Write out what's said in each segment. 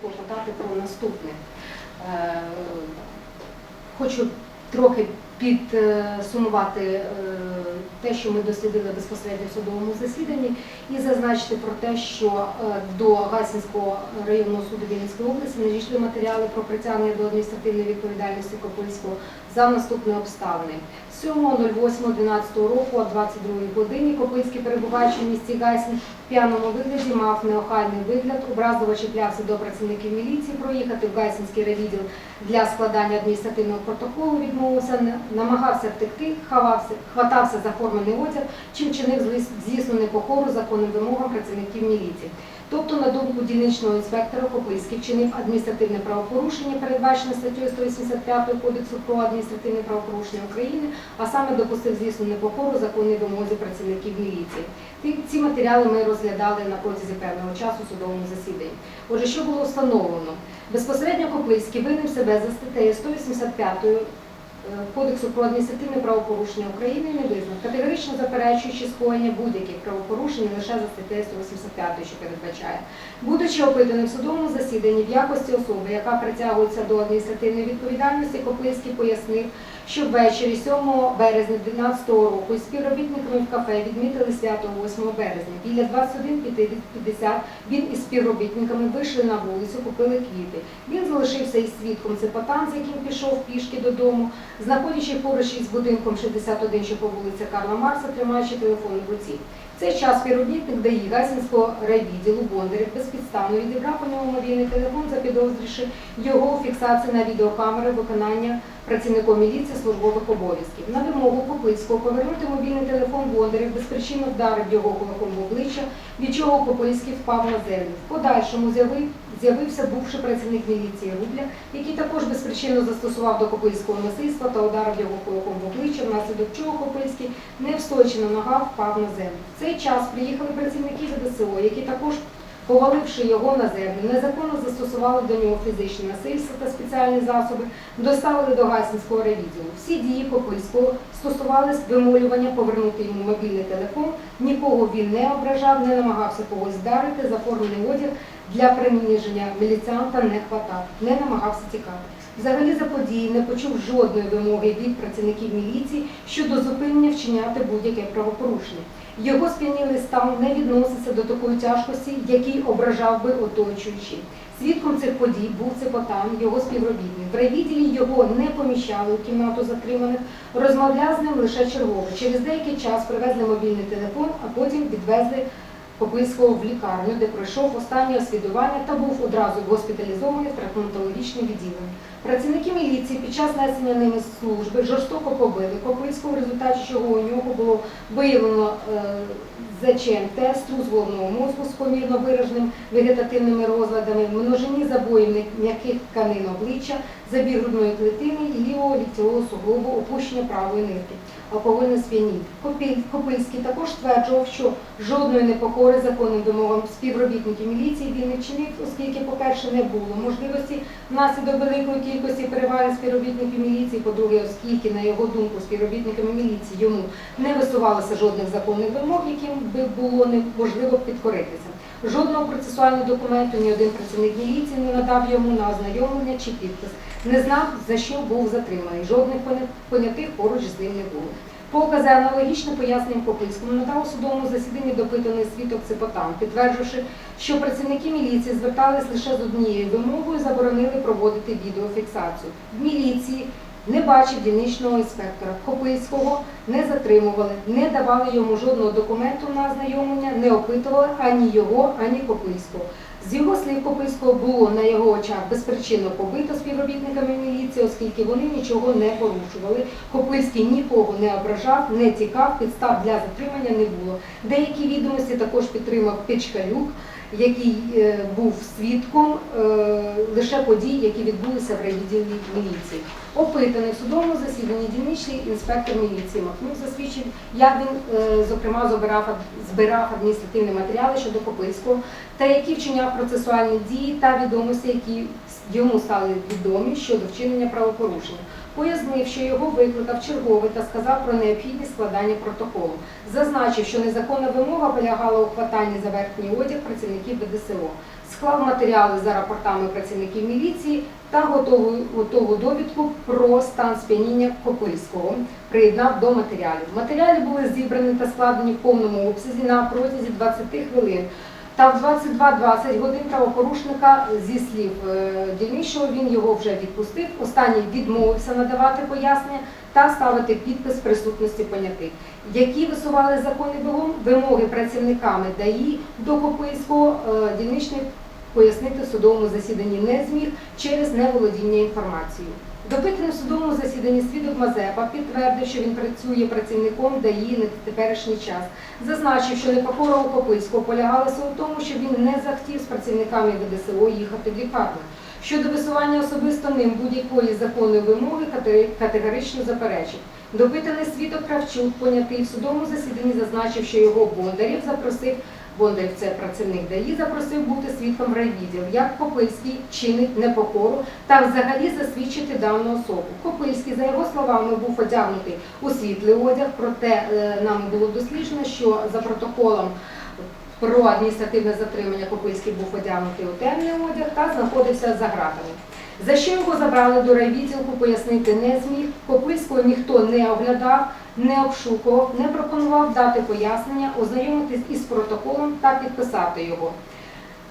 клопотати про наступне. Е, Хочу трохи підсумувати е, те, що ми дослідили безпосередньо в судовому засіданні, і зазначити про те, що е, до Гасінського районного суду Вінницької області надійшли матеріали про притягнення до адміністративної відповідальності Копильського за наступні обставини. 7.08.12 року о 22 годині Копильський, перебуваючи в місті Гайсін, в п'яному вигляді мав неохайний вигляд, образливо чіплявся до працівників міліції проїхати в Гайсінський райвідділ для складання адміністративного протоколу, відмовився, намагався втекти, ховався, хватався за формений одяг, чим чинив злісну непокору законним вимогам працівників міліції. Тобто, на думку дільничного інспектора Копильський вчинив адміністративне правопорушення, передбачене статтею 185 Кодексу про адміністративне правопорушення України, а саме допустив злісну непокору законній вимозі працівників міліції. Ці матеріали ми розглядали на протязі певного часу у судовому засіданні. Отже, що було встановлено? Безпосередньо Копильський винив себе за статтею 185 е, Кодексу про адміністративне правопорушення України не визнав, категорично заперечуючи скоєння будь-яких правопорушень лише за статтею 185, що передбачає. Будучи опитаним в судовому засіданні в якості особи, яка притягується до адміністративної відповідальності, Копильський пояснив, що ввечері 7 березня 2012 року із співробітниками в кафе відмітили свято 8 березня. Біля 21.50 він із співробітниками вийшли на вулицю, купили квіти. Він залишився із свідком Цепотан, з яким пішов пішки додому, знаходячи поруч із будинком 61, що по вулиці Карла Марса, тримаючи телефон в руці. Цей час співробітник ДАІ Гасінського райвідділу Бондарів безпідставно відібрав у нього мобільний телефон, запідозрівши його у фіксації на відеокамери виконання працівником міліції службових обов'язків. На вимогу Копильського повернути мобільний телефон Бондарів безпричинно вдарив його кулаком в обличчя, від чого Копильський впав на землю. В подальшому з'явив- з'явився бувший працівник міліції Рубля, який також безпричинно застосував до Копильського насильства та ударив його кулаком в обличчя, внаслідок чого Копильський, не встоячи на ногах, впав на землю. В цей час приїхали працівники ЗДСО, які також Поваливши його на землю, незаконно застосували до нього фізичне насильство та спеціальні засоби, доставили до Гасінського ревідділу. Всі дії Копильського стосувались вимолювання повернути йому мобільний телефон, нікого він не ображав, не намагався когось здарити, заформлений одяг для приміження міліціанта не хватав, не намагався тікати. Взагалі за події не почув жодної вимоги від працівників міліції щодо зупинення вчиняти будь-яке правопорушення. Його сп'янілий стан не відноситься до такої тяжкості, який ображав би оточуючі. Свідком цих подій був Цепотан, його співробітник. В райвідділі його не поміщали у кімнату затриманих, розмовляв з ним лише черговий. Через деякий час привезли мобільний телефон, а потім відвезли Копильського в лікарню, де пройшов останнє освідування та був одразу госпіталізований в травматологічне відділення. Працівники міліції під час несення ними служби жорстоко побили Копильського, в результаті чого у нього було виявлено е, ЗЧМТ, струс головного мозку з помірно вираженим вегетативними розладами, множині забоїв м'яких тканин обличчя, забір грудної клітини і лівого ліктьового суглобу, опущення правої нирки, сп'яніння. Копиль- Копильський також стверджував, що жодної непокори законним вимогам співробітників міліції він не вчинив, оскільки, по-перше, не було можливості внаслідок великої кількості переваги співробітників міліції, по-друге, оскільки, на його думку, співробітниками міліції йому не висувалося жодних законних вимог, яким би було неможливо підкоритися. Жодного процесуального документу ні один працівник міліції не надав йому на ознайомлення чи підпис. Не знав, за що був затриманий. Жодних понятих поруч з ним не було. Покази аналогічне поясненням Копильському надав у судовому засіданні допитаний свідок Цепотан, підтверджувавши, що працівники міліції звертались лише з однією вимогою, заборонили проводити відеофіксацію. В міліції не бачив дільничного інспектора Копильського, не затримували, не давали йому жодного документу на ознайомлення, не опитували ані його, ані Копильського. З його слів Копильського було на його очах безпричинно побито співробітниками міліції, оскільки вони нічого не порушували. Копильський нікого не ображав, не тікав, підстав для затримання не було. Деякі відомості також підтримав Печкалюк, який е, був свідком е, лише подій, які відбулися в райвідділі міліції. Опитаний в судовому засіданні дільничний інспектор міліції Махнув засвідчив, як він, е, зокрема, збирав, збирав адміністративні матеріали щодо Копильського та які вчиняв процесуальні дії та відомості, які йому стали відомі щодо вчинення правопорушення. Пояснив, що його викликав черговий та сказав про необхідність складання протоколу. Зазначив, що незаконна вимога полягала у хватанні за верхній одяг працівників БДСО. Склав матеріали за рапортами працівників міліції та готову, готову довідку про стан сп'яніння Копильського. Приєднав до матеріалів. Матеріали були зібрані та складені в повному обсязі на протязі 20 хвилин. Та в 22-20 годин правопорушника зі слів е, дільничого він його вже відпустив. Останній відмовився надавати пояснення та ставити підпис присутності понятих, які висували законний вимог- вимоги працівниками ДАІ до Копийського е, пояснити в судовому засіданні не зміг через неволодіння інформацією. Допитаний в судовому засіданні свідок Мазепа підтвердив, що він працює працівником ДАІ на теперішній час. Зазначив, що непокора у Копильського полягалася у тому, що він не захотів з працівниками ВДСО їхати в лікарню. Щодо висування особисто ним будь-якої законної вимоги категорично заперечив. Допитаний свідок Кравчук, понятий в судовому засіданні, зазначив, що його Бондарів запросив Бондарів це працівник ДАІ, запросив бути свідком райвідділ, як Копильський чинить непокору та взагалі засвідчити дану особу. Копильський, за його словами, був одягнутий у світлий одяг, проте е, нам було досліджено, що за протоколом про адміністративне затримання Копильський був одягнутий у темний одяг та знаходився за ґратами. За що його забрали до райвідділку, пояснити не зміг. Копильського ніхто не оглядав, не обшукував, не пропонував дати пояснення, ознайомитись із протоколом та підписати його.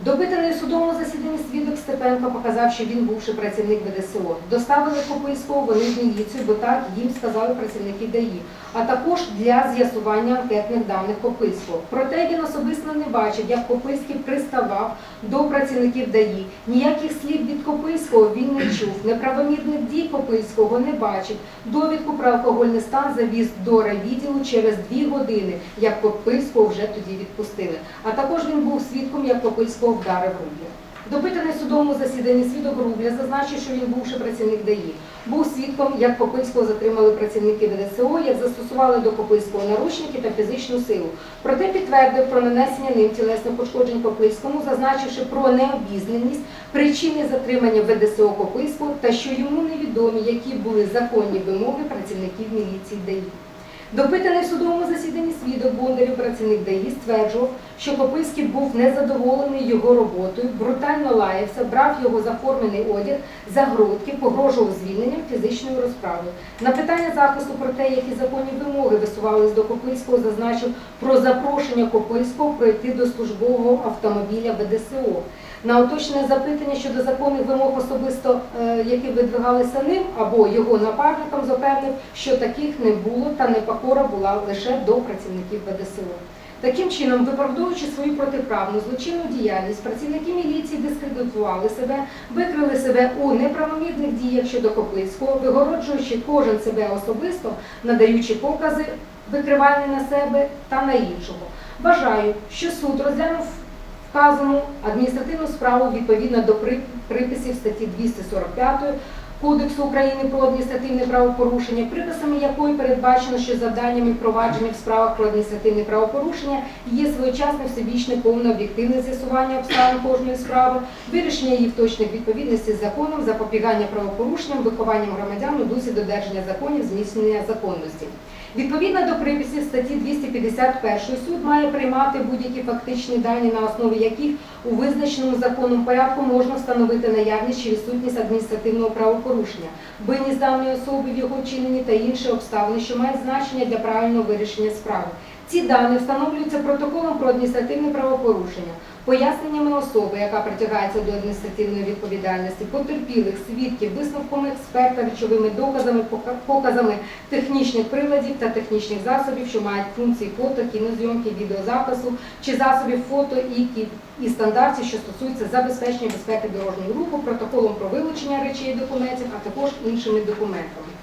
Допитаний у судовому засіданні свідок Степенко показав, що він бувший працівник ВДСО. Доставили Копильського вони в міліцію, бо так їм сказали працівники ДАІ, а також для з'ясування анкетних даних Копильського. Проте він особисто не бачив, як Копильський приставав до працівників ДАІ. Ніяких слів від Копильського він не чув. Неправомірних дій Копильського не бачив. Довідку про алкогольний стан завіз до райвідділу через дві години, як Копильського вже тоді відпустили. А також він був свідком, як Копильського вдарив Рубля. Допитаний судовому засіданні свідок Рубля зазначив, що він бувший працівник ДАІ. Був свідком, як Копильського затримали працівники ВДСО, як застосували до Копильського наручники та фізичну силу. Проте підтвердив про нанесення ним тілесних пошкоджень Копильському, зазначивши про необізнаність причини затримання ВДСО Копильського та що йому невідомі, які були законні вимоги працівників міліції ДАІ. Допитаний в судовому засіданні свідок Бондарів, працівник ДАІ, стверджував, що Копильський був незадоволений його роботою, брутально лаявся, брав його заформений одяг за грудки, погрожував звільненням фізичною розправою. На питання захисту про те, які законні вимоги висувались до Копильського, зазначив про запрошення Копильського пройти до службового автомобіля ВДСО. На уточнене запитання щодо законних вимог особисто, е, які видвигалися ним або його напарникам, запевнив, що таких не було та непокора була лише до працівників ВДСО. Таким чином, виправдовуючи свою протиправну злочинну діяльність, працівники міліції дискредитували себе, викрили себе у неправомірних діях щодо Коплицького, вигороджуючи кожен себе особисто, надаючи покази викривальні на себе та на іншого. Бажаю, що суд розглянув вказану адміністративну справу відповідно до приписів статті 245 Кодексу України про адміністративне правопорушення, приписами якої передбачено, що завданнями провадження в справах про адміністративне правопорушення є своєчасне всебічне повне об'єктивне з'ясування обставин кожної справи, вирішення її в точних відповідності з законом, запобігання правопорушенням, вихованням громадян у дусі додержання законів, зміцнення законності. Відповідно до приписів статті 251 суд має приймати будь-які фактичні дані, на основі яких у визначеному законом порядку можна встановити наявність чи відсутність адміністративного правопорушення, винність даної особи в його вчиненні та інші обставини, що мають значення для правильного вирішення справи. Ці дані встановлюються протоколом про адміністративне правопорушення, поясненнями особи, яка притягається до адміністративної відповідальності, потерпілих, свідків, висновком експерта, речовими доказами, показами технічних приладів та технічних засобів, що мають функції фото, кінозйомки, відеозапису чи засобів фото і, і стандартів, що стосуються забезпечення безпеки дорожнього руху, протоколом про вилучення речей і документів, а також іншими документами.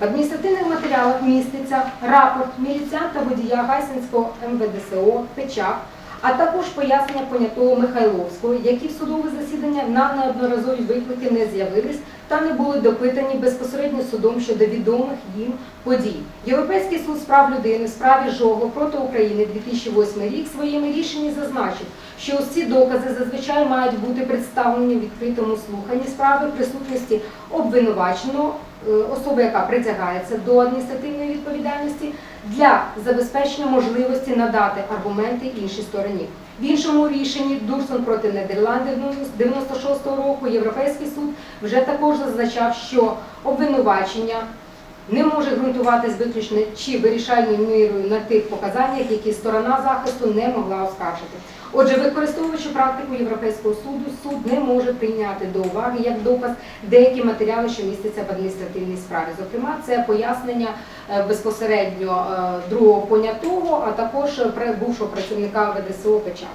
В адміністративних матеріалах міститься рапорт міліціанта водія Гайсинського МВДСО Печак, а також пояснення понятого Михайловського, які в судове засідання на неодноразові виклики не з'явились та не були допитані безпосередньо судом щодо відомих їм подій. Європейський суд з прав людини в справі Жогло проти України 2008 рік своїми рішеннями зазначив, що усі докази зазвичай мають бути представлені в відкритому слуханні справи присутності обвинуваченого, особи, яка притягається до адміністративної відповідальності, для забезпечення можливості надати аргументи іншій стороні. В іншому рішенні Дурсон проти Нідерландів 96-го року Європейський суд вже також зазначав, що обвинувачення не може ґрунтуватись виключно чи вирішальною мірою на тих показаннях, які сторона захисту не могла оскаржити. Отже, використовуючи практику Європейського суду, суд не може прийняти до уваги як доказ деякі матеріали, що містяться в адміністративній справі. Зокрема, це пояснення е, безпосередньо е, другого понятого, а також е, бувшого працівника ВДСО Печа.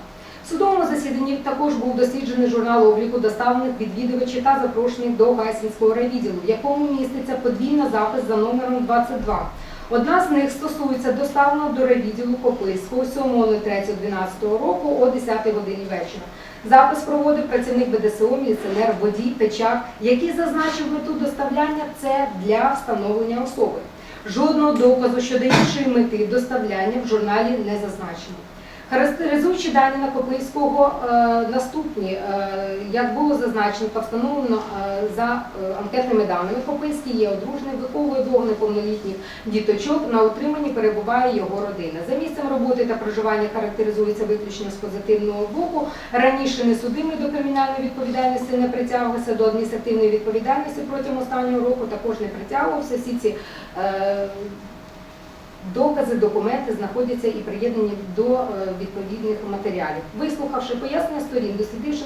В судовому засіданні також був досліджений журнал обліку доставлених відвідувачів та запрошених до Гайсінського райвідділу, в якому міститься подвійна запис за номером 22. Одна з них стосується доставленого до райвідділу Копильського 7.03.12 року о 10 годині вечора. Запис проводив працівник БДСО, міліціонер, водій, печак, який зазначив мету доставляння це для встановлення особи. Жодного доказу щодо іншої мети доставляння в журналі не зазначено. Характеризуючи дані Накопильського, е, наступні, е, як було зазначено та встановлено е, за анкетними даними, Копильський є одружним, виховує двох неповнолітніх діточок, на утриманні перебуває його родина. За місцем роботи та проживання характеризується виключно з позитивного боку. Раніше не судимий до кримінальної відповідальності не притягувався, до адміністративної відповідальності протягом останнього року також не притягувався. Всі ці Докази, документи знаходяться і приєднані до е, відповідних матеріалів. Вислухавши пояснення сторін, дослідивши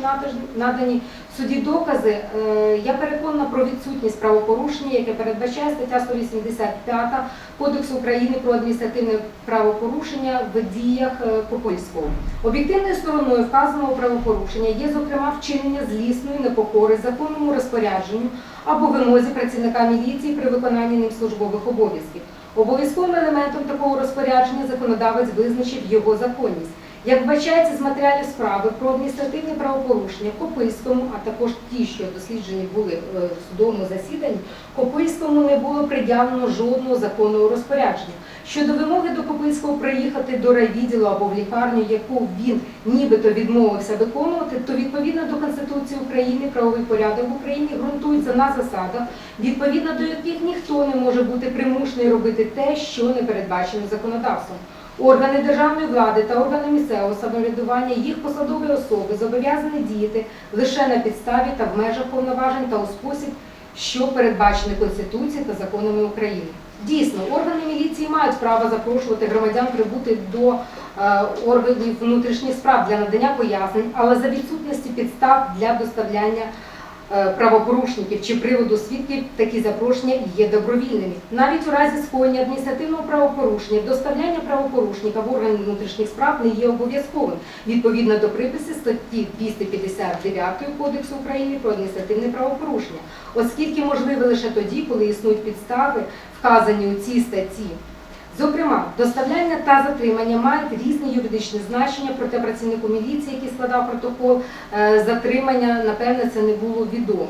надані суді докази, е, я переконана про відсутність правопорушення, яке передбачає стаття 185 Кодексу України про адміністративне правопорушення в діях е, Копильського. Об'єктивною стороною вказаного правопорушення є, зокрема, вчинення злісної непокори законному розпорядженню або вимозі працівника міліції при виконанні ним службових обов'язків. Обов'язковим елементом такого розпорядження законодавець визначив його законність. Як вбачається з матеріалів справи про адміністративне правопорушення Копильському, а також ті, що досліджені були е, в судовому засіданні, Копильському не було пред'явлено жодного законного розпорядження. Щодо вимоги до Копильського приїхати до райвідділу або в лікарню, яку він нібито відмовився виконувати, то відповідно до Конституції України правовий порядок в Україні ґрунтується на засадах, відповідно до яких ніхто не може бути примушений робити те, що не передбачено законодавством. Органи державної влади та органи місцевого самоврядування, їх посадові особи зобов'язані діяти лише на підставі та в межах повноважень та у спосіб, що передбачені Конституцією та законами України. Дійсно, органи міліції мають право запрошувати громадян прибути до е, органів внутрішніх справ для надання пояснень, але за відсутності підстав для доставляння правопорушників чи приводу свідків такі запрошення є добровільними. Навіть у разі скоєння адміністративного правопорушення доставляння правопорушника в органи внутрішніх справ не є обов'язковим відповідно до приписів статті 259 Кодексу України про адміністративне правопорушення, оскільки можливе лише тоді, коли існують підстави, вказані у цій статті. Зокрема, доставляння та затримання мають різне юридичне значення, проте працівнику міліції, який складав протокол е, затримання, напевне, це не було відомо.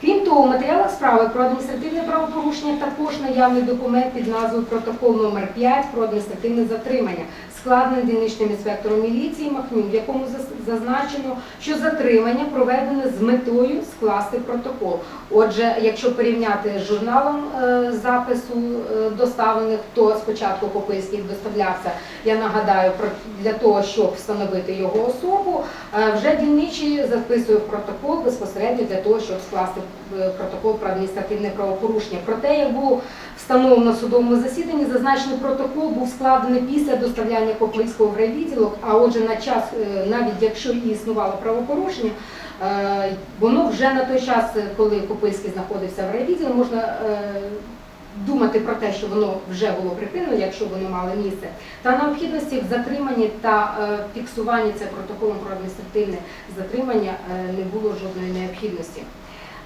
Крім того, у матеріалах справи про адміністративне правопорушення також наявний документ під назвою Протокол номер 5 про адміністративне затримання, складений дільничним інспектором міліції Махню, в якому зазначено, що затримання проведене з метою скласти протокол. Отже, якщо порівняти з журналом е, запису е, доставлених, то спочатку Копильський доставлявся, я нагадаю, для того, щоб встановити його особу, е, вже дільничий записує протокол безпосередньо для того, щоб скласти протокол про адміністративне правопорушення. Проте, як було встановлено судовому засіданні, зазначений протокол був складений після доставляння Копильського в райвідділок, а отже, на час, е, навіть якщо і існувало правопорушення, е, воно вже на той час, е, коли Копильський знаходився в райвідділі, можна думати про те, що воно вже було припинено, якщо воно мало місце, та необхідності в затриманні та фіксуванні це протоколом про адміністративне затримання не було жодної необхідності.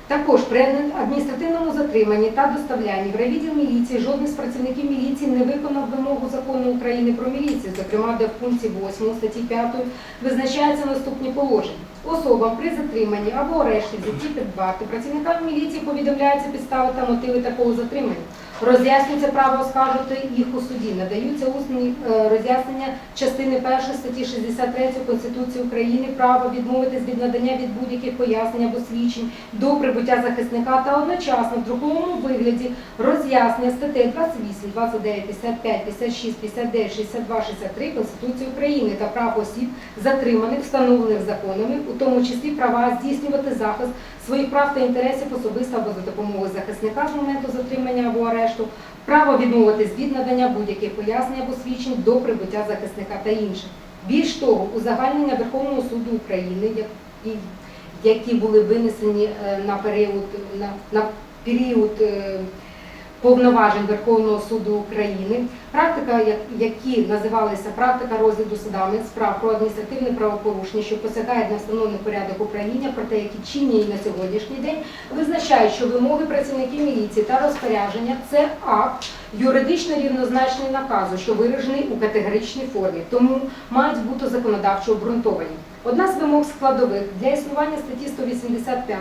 Також при адміністративному затриманні та доставлянні в райвідділ міліції жоден з працівників міліції не виконав вимогу закону України про міліцію, зокрема, де в пункті 8 статті 5 визначаються наступні положення. Особам при затриманні або арешті зі під варту працівникам міліції повідомляються підстави та мотиви такого затримання. Роз'яснюється право оскаржувати їх у суді. Надаються усні е, роз'яснення частини 1 статті 63 Конституції України право відмовитись від надання від будь-яких пояснень або свідчень до прибуття захисника та одночасно в друковому вигляді роз'яснення статей 28, 29, 55, 56, 59, 62, 63 Конституції України та прав осіб, затриманих, встановлених законами, у тому числі права здійснювати захист своїх прав та інтересів особисто або за допомогою захисника з моменту затримання або арешту, право відмовитись від надання будь-яких пояснень або свідчень до прибуття захисника та інших. Більш того, узагальнення Верховного суду України, які, були винесені е, на період на, на період е, повноважень Верховного суду України, практика, які називалися практика розгляду судами справ про адміністративне правопорушення, що посягають на встановлений порядок управління, проте які чинні на сьогоднішній день, визначають, що вимоги працівників міліції та розпорядження це акт юридично рівнозначний наказу, що виражений у категоричній формі, тому мають бути законодавчо обґрунтовані. Одна з вимог складових для існування статті 185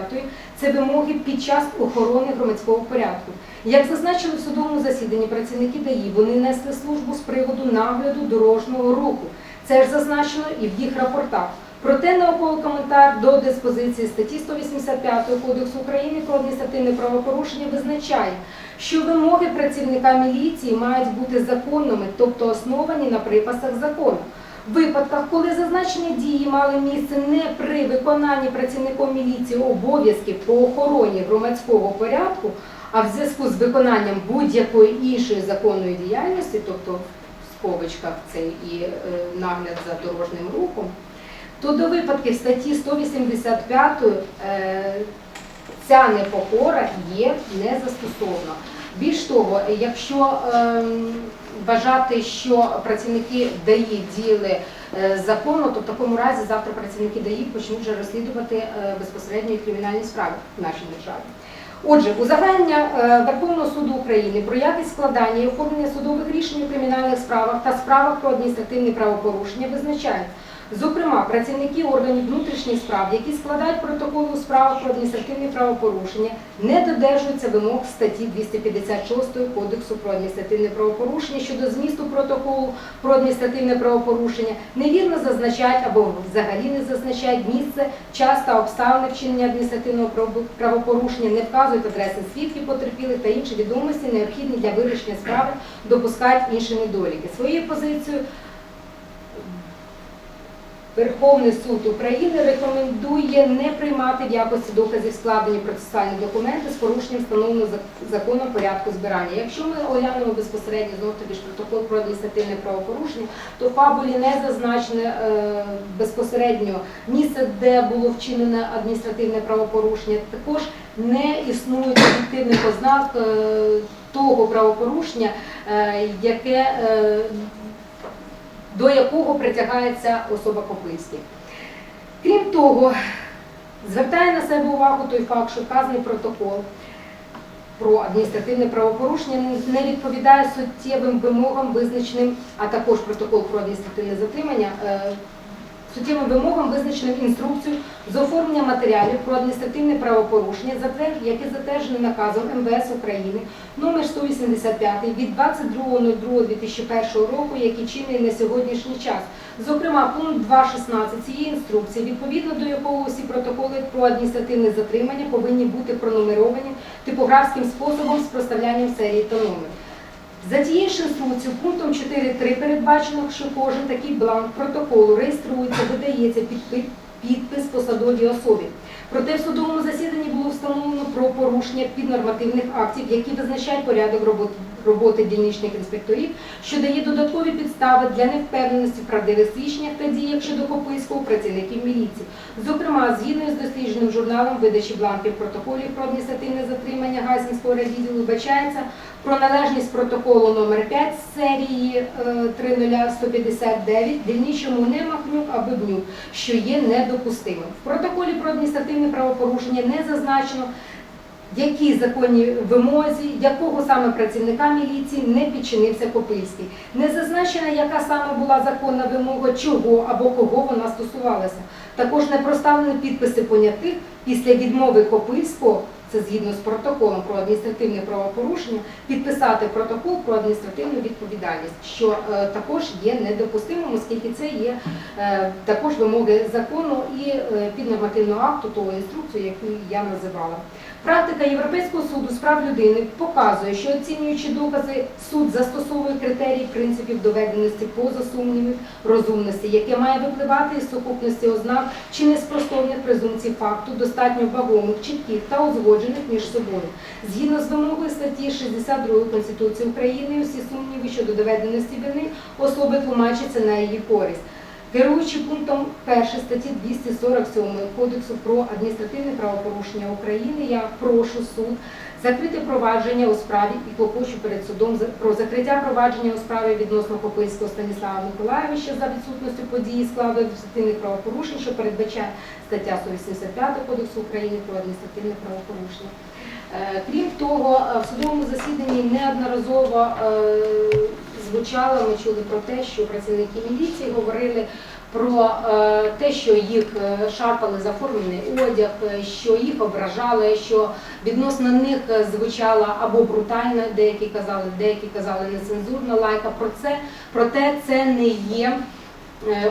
це вимоги під час охорони громадського порядку. Як зазначили в судовому засіданні працівники ДАІ, вони несли службу з приводу нагляду дорожнього руху. Це ж зазначено і в їх рапортах. Проте науковий коментар до диспозиції статті 185 Кодексу України про адміністративне правопорушення визначає, що вимоги працівника міліції мають бути законними, тобто основані на припасах закону. Випадках, коли зазначені дії мали місце не при виконанні працівником міліції обов'язків по охороні громадського порядку, а в зв'язку з виконанням будь-якої іншої законної діяльності, тобто в скобочках це і е, нагляд за дорожнім рухом, то до випадків статті 185 е, ця непокора є незастосована. Більш того, якщо ем, вважати, що працівники ДАІ діяли е, законно, то в такому разі завтра працівники ДАІ почнуть вже розслідувати е, безпосередньо кримінальні справи в нашій державі. Отже, узагальнення е, Верховного суду України про якість складання і оформлення судових рішень у кримінальних справах та справах про адміністративні правопорушення визначають. Зокрема, працівники органів внутрішніх справ, які складають протоколи у справах про адміністративні правопорушення, не додержуються вимог статті 256 Кодексу про адміністративне правопорушення щодо змісту протоколу про адміністративне правопорушення, невірно зазначають або взагалі не зазначають місце, час та обставини вчинення адміністративного право- правопорушення, не вказують адреси свідків потерпілих та інші відомості, необхідні для вирішення справи, допускають інші недоліки. Своєю позицією Верховний суд України рекомендує не приймати в якості доказів складені процесуальні документи з порушенням встановленого законом порядку збирання. Якщо ми оглянемо безпосередньо знов тобі ж протокол про адміністративне правопорушення, то в фабулі не зазначене е, безпосередньо місце, де було вчинене адміністративне правопорушення. Також не існують об'єктивних ознак е, того правопорушення, е, яке е, до якого притягається особа Копильський. Крім того, звертає на себе увагу той факт, що вказаний протокол про адміністративне правопорушення не відповідає суттєвим вимогам, визначеним, а також протокол про адміністративне затримання. Суттєвим вимогам визначеним інструкцію з оформлення матеріалів про адміністративне правопорушення, яке затверджене наказом МВС України номер 185 від 22.02.2001 року, який чинний на сьогоднішній час. Зокрема, пункт 2.16 цієї інструкції, відповідно до якого усі протоколи про адміністративне затримання повинні бути пронумеровані типографським способом з проставлянням серії та номеру. За тією ж інструкцією, пунктом 4.3 передбачено, що кожен такий бланк протоколу реєструється, видається під підпис посадовій особі. Проте в судовому засіданні було встановлено про порушення піднормативних актів, які визначають порядок роботи, роботи дільничних інспекторів, що дає додаткові підстави для невпевненості в правдивих свідченнях та діях щодо Копийського працівників міліції. Зокрема, згідно з дослідженим журналом видачі бланків протоколів про адміністративне затримання Гайсинського райвідділу вбачається про належність протоколу номер 5 з серії е, 30159 дільничому не Махнюк, а Бибнюк, що є недопустимим. В протоколі про адміністративне правопорушення не зазначено, якій законній вимозі, якого саме працівника міліції не підчинився Копильський. Не зазначена, яка саме була законна вимога, чого або кого вона стосувалася. Також не проставлені підписи понятих після відмови Копильського це згідно з протоколом про адміністративне правопорушення, підписати протокол про адміністративну відповідальність, що е, також є недопустимим, оскільки це є е, також вимоги закону і е, піднормативного акту того інструкцію, яку я називала. Практика Європейського суду з прав людини показує, що оцінюючи докази, суд застосовує критерії принципів доведеності поза сумнівів, розумності, яке має випливати із сукупності ознак чи неспростовних презумпцій факту, достатньо вагомих, чітких та узгоджених між собою. Згідно з вимогою статті 62 Конституції України, усі сумніви щодо доведеності вини особи тлумачаться на її користь. Керуючи пунктом 1 статті 247 Кодексу про адміністративне правопорушення України, я прошу суд закрити провадження у справі і клопочу перед судом про закриття провадження у справі відносно Копильського Станіслава Миколаєвича за відсутністю події складу адміністративних правопорушень, що передбачає стаття 185 Кодексу України про адміністративне правопорушення. Е, Крім того, е, в судовому засіданні неодноразово е, звучало, ми чули про те, що працівники міліції говорили про е, те, що їх е, шарпали за формений одяг, е, що їх ображали, що відносно них звучала або брутальна, деякі казали, деякі казали нецензурна лайка. Про це проте це не є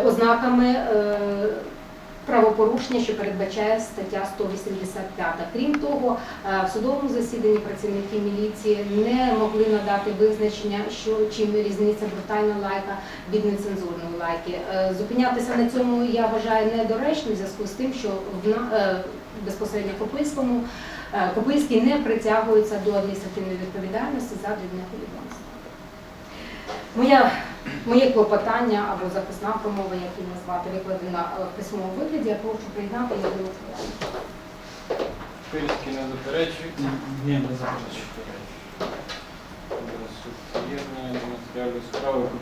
ознаками. Правопорушення, що передбачає стаття 185. Крім того, е, в судовому засіданні працівники міліції не могли надати визначення, що чим різниця брутальна лайка від нецензурної лайки. Е, Зупинятися на цьому я вважаю недоречно в зв'язку з тим, що в е, безпосередньо Копильському Копильський не притягується до адміністративної відповідальності за дрібне хуліганство. Моя Моє клопотання або записна промова, як її назвати, викладена е, в письмовому вигляді, я прошу приєднати її до голосування. Пильський не заперечує. Ні, не заперечую. Зараз суд до справи.